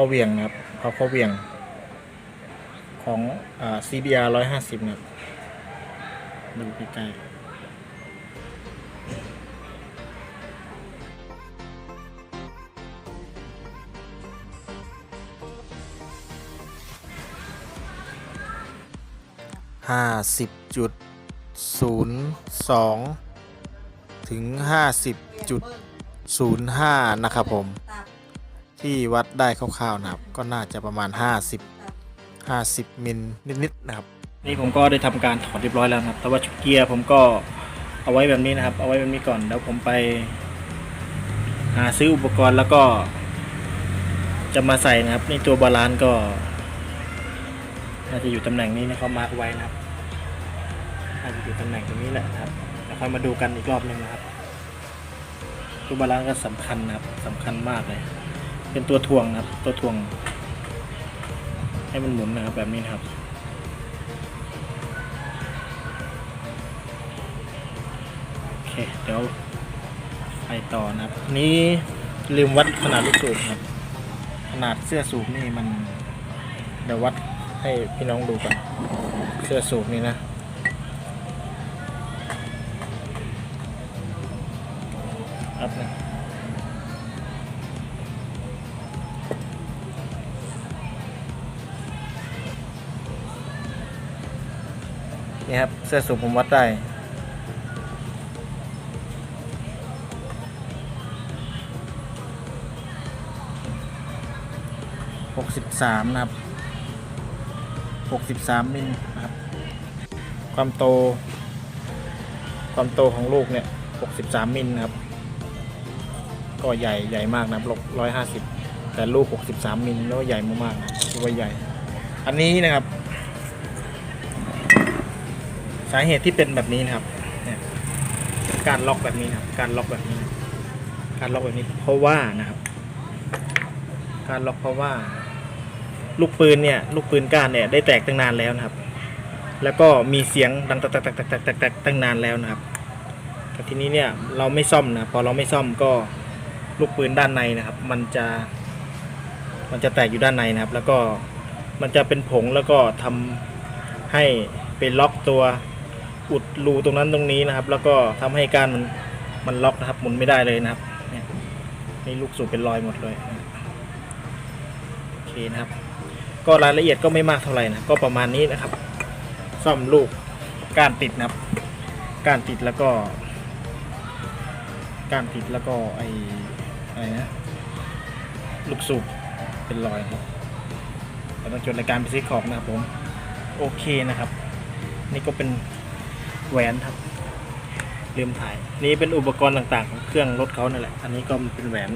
ข้อเวียงนะครับเผาข้อเวียงของอ่า CBR 150นะครับดูใกล้ๆห้าสิบจุดศูนย์สองถึงห้าสิบจุดศูนย์ห้านะครับผม ที่วัดได้คร่าวๆนะครับ ก็น่าจะประมาณ 50 50 มิลนิดๆนะครับ นี่ผมก็ได้ทำการถอดเรียบร้อยแล้วนะครับ แต่ว่าชุดเกียร์ผมก็เอาไว้แบบนี้นะครับ เอาไว้แบบนี้ก่อนแล้วผมไปหาซื้ออุปกรณ์แล้วก็ จะมาใส่นะครับนี่ตัวบาลานซ์ก็น่าจะอยู่ตำแหน่งนี้นะเขามาร์กไว้นะครับน่าจะอยู่ตำแหน่งตรงนี้แหละนะครับแล้วค่อยมาดูกันอีกรอบหนึ่งนะครับ ตัวบาลานซ์ก็สำคัญนะครับสำคัญมากเลย เป็นตัวถ่วงนะครับ ตัวถ่วง ให้มันหมุนนะครับ แบบนี้นะครับ โอเค เดี๋ยวไปต่อนะครับนนี้ลืมวัดขนาดลูกสูบครับ ขนาดเสื้อสูบนี่มัน เดี๋ยววัดให้พี่น้องดูกัน เสื้อสูบนี่นะครับนะ นี่ครับเสื้อสูบผมวัดได้หกสิบสามนะครับหกสิบสามมิลนะครับ ความโต ความโตของลูกเนี่ยหกสิบสามมิลนะครับ ก็ใหญ่ใหญ่มากนะครับร้อยห้าสิบแต่ลูกหกสิบสามมิลแล้วใหญ่มากๆนะถือว่าใหญ่ อันนี้นะครับ สาเหตุที่เป็นแบบนี้นะครับเนี่ยการล็อกแบบนี้นะครับ การล็อกแบบนี้ การล็อกแบบนี้ เพราะว่านะครับ การล็อกเพราะว่า ลูกปืนเนี่ย ลูกปืนก้านเนี่ยได้แตกตั้งนานแล้วนะครับ แล้วก็มีเสียงดังแตกแตกแตกแตกแตกแตกแตกตั้งนานแล้วนะครับแต่ทีนี้เนี่ยเราไม่ซ่อมนะพอเราไม่ซ่อมก็ลูกปืนด้านในนะครับ มันจะ มันจะแตกอยู่ด้านในนะครับ แล้วก็มันจะเป็นผงแล้วก็ทำให้เป็นล็อกตัว อุดรูตรงนั้นตรงนี้นะครับ แล้วก็ทำให้กานมันมันล็อกนะครับ หมุนไม่ได้เลยนะครับเนี่ยนี่ลูกสูบเป็นรอยหมดเลยโอเคนะครับ ก็รายละเอียดก็ไม่มากเท่าไหร่นะก็ประมาณนี้นะครับ ซ่อมลูกกานติดนะครับ กานติดแล้วก็ กานติดแล้วก็ไออะไรนะลูกสูบเป็นรอยครับเราต้องจดรายการไปซื้อของนะครับผม โอเคนะครับ นี่ก็เป็น แหวนครับ ลืมถ่าย นี่เป็นอุปกรณ์ต่างๆ ของเครื่องรถเขานั่นแหละ อันนี้ก็เป็นแหวน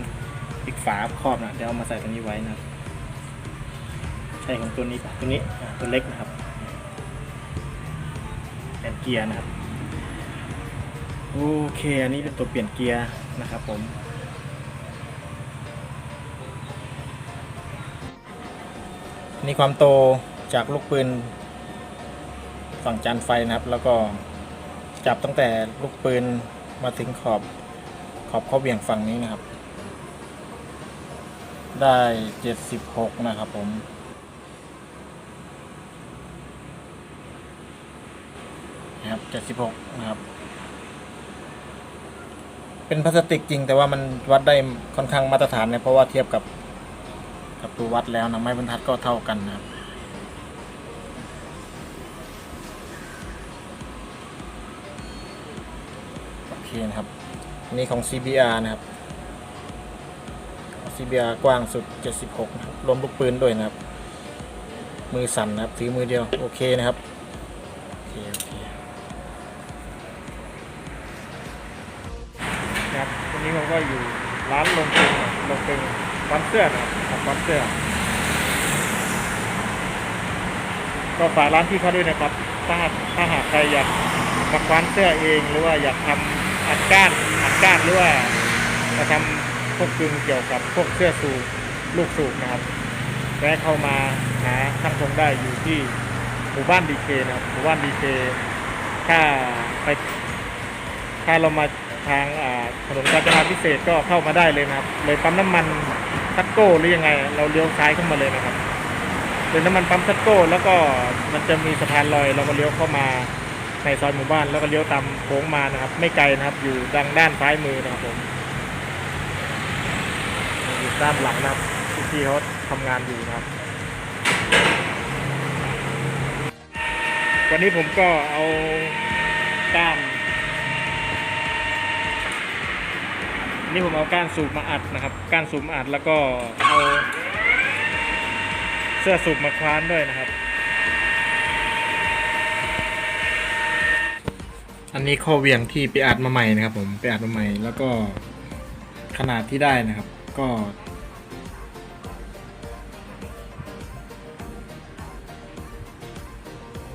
ปิดฝาครอบนะเดี๋ยวเอามาใส่ตรงนี้ไว้นะครับ ใช่ของตัวนี้ปะตัวนี้ตัวเล็กนะครับเปลี่ยนเกียร์นะครับ โอเค อันนี้เป็นตัวเปลี่ยนเกียร์นะครับผมนี่ความโตจากลูกปืนฝั่งจานไฟนะครับ แล้วก็ จับตั้งแต่ลูกปืนมาถึงขอบขอบข้อเบี่ยงฝั่งนี้นะครับ ได้เจ็ดสิบหกนะครับผมนะครับเจ็ดสิบหกนะครับ เป็นพลาสติกจริงแต่ว่ามันวัดได้ค่อนข้างมาตรฐานเนี่ยเพราะว่าเทียบกับกับตัววัดแล้วนะไม้บรรทัดก็เท่ากันนะครับ โอเคนะครับอันนี้ของ CBR นะครับ CBR กว้างสุด 76นะครับรวมลูกปืนด้วยนะครับ มือสั่นนะครับถือมือเดียวโอเคนะครับโอเคโอเคครับวันนี้ผมก็อยู่ร้านลงตึงลงตึงร้านเสื้อนะครับร้านเสื้อ ก็ฝากร้านที่เขาด้วยนะครับถ้าหากถ้าหากใครอยากมาคว้านเสื้อเองหรือว่าอยากทำ อัดก้านอัดก้านหรือว่าจะทำพวกกึงเกี่ยวกับพวกเสื้อสูบลูกสูบนะครับแวะเข้ามาหาช่างทรงได้อยู่ที่หมู่บ้านดีเคนะครับหมู่บ้านดีเคถ้าไปถ้าเรามาทางถนนกาญจนาพิเศษก็เข้ามาได้เลยนะครับ เลยปั๊มน้ำมันซัตโก้หรือยังไง เราเลี้ยวซ้ายเข้ามาเลยนะครับเป็นน้ำมันปั๊มซัตโก้แล้วก็มันจะมีสะพานลอยเราก็เลี้ยวเข้ามา ในซอยหมู่บ้านแล้วก็เลี้ยวตามโค้งมานะครับ ไม่ไกลนะครับ อยู่ดังด้านซ้ายมือนะครับผมอยู่ด้านหลังนะครับที่เขาทำงานอยู่นะครับ วันนี้ผมก็เอาก้านนี่ผมเอาก้านสูบมาอัดนะครับ ก้านสูบมาอัดแล้วก็เอาเสื้อสูบมาคว้านด้วยนะครับ อันนี้ข้อเวียงที่ไปอัดมาใหม่นะครับ ผมไปอัดมาใหม่ แล้วก็ขนาดที่ได้นะครับ ก็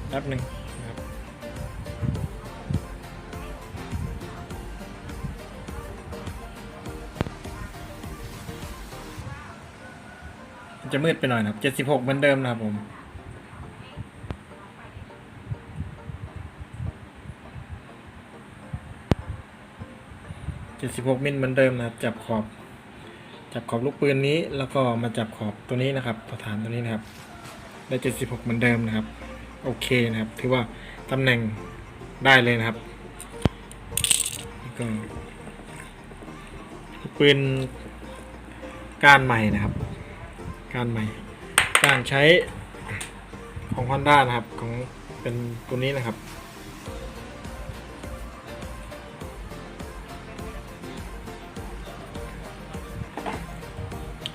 แป๊บหนึ่งจะมืดไปหน่อยนะครับ 76 เหมือนเดิมนะครับผม 76มิลเหมือนเดิมนะครับจับขอบ จับขอบลูกปืนนี้ แล้วก็มาจับขอบตัวนี้นะครับตัวฐานตัวนี้นะครับ ได้ 76เหมือนเดิมนะครับ โอเคนะครับ ถือว่าตำแหน่งได้เลยนะครับก็ปืนก้านใหม่นะครับก้านใหม่ การใช้ของ Honda นะครับของเป็นตัวนี้นะครับ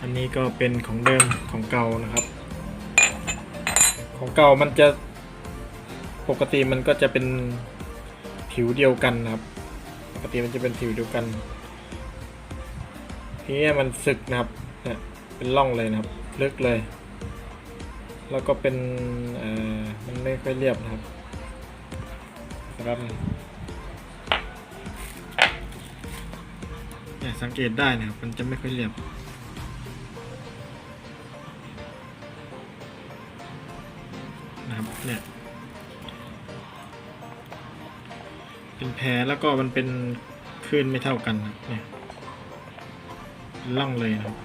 อันนี้ก็เป็นของเดิมของเก่านะครับ ของเก่ามันจะปกติมันก็จะเป็นผิวเดียวกันนะครับ ปกติมันจะเป็นผิวเดียวกันทีนี้มันสึกนะครับเนี่ยเป็นร่องเลยนะครับ ลึกเลย แล้วก็เป็นเอ่อมันไม่ค่อยเรียบนะครับนะครับเนี่ยสังเกตได้นะครับ มันจะไม่ค่อยเรียบ นะครับเนี่ยเป็นแผลแล้วก็มันเป็นคลื่นไม่เท่ากันนะเนี่ยเป็นร่องเลยนะครับ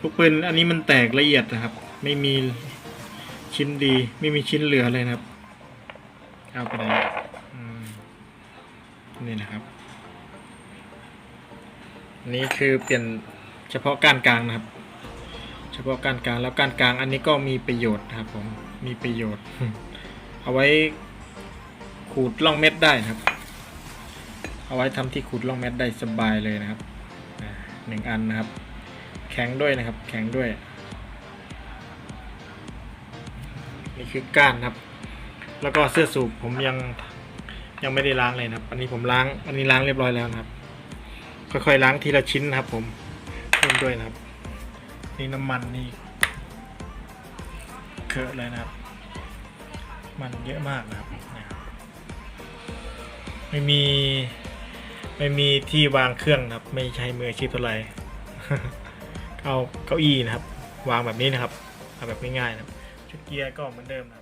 ลูกปืนอันนี้มันแตกละเอียดนะครับ ไม่มีชิ้นดี ไม่มีชิ้นเหลือเลยนะครับเอาไปไหนนี่นะครับนนี้คือเปลี่ยนเฉพาะก้านกลางนะครับ เฉพาะการกลางแล้วการกลางอันนี้ก็มีประโยชน์นะครับผม มีประโยชน์ เอาไว้ขูดล่องเม็ดได้นะครับ เอาไว้ทำที่ขูดล่องเม็ดได้สบายเลยนะครับหนึ่งอันนะครับ แข็งด้วยนะครับ แข็งด้วย นี่คือก้านครับ แล้วก็เสื้อสูบผมยังยังไม่ได้ล้างเลยนะครับ อันนี้ผมล้างอันนี้ล้างเรียบร้อยแล้วนะครับ ค่อยๆล้างทีละชิ้นนะครับ ผมเพิ่มด้วยนะครับ นี่น้ำมันนี่ เคอะเลยนะครับ มันเยอะมากนะครับไม่มีไม่มีที่วางเครื่องนะครับ ไม่ใช้มืออาชีพเท่าไหร่เอาเก้าอี้นะครับ วางแบบนี้นะครับเอาแบบง่ายๆนะครับ ชุดเกียร์ก็เหมือนเดิมนะครับ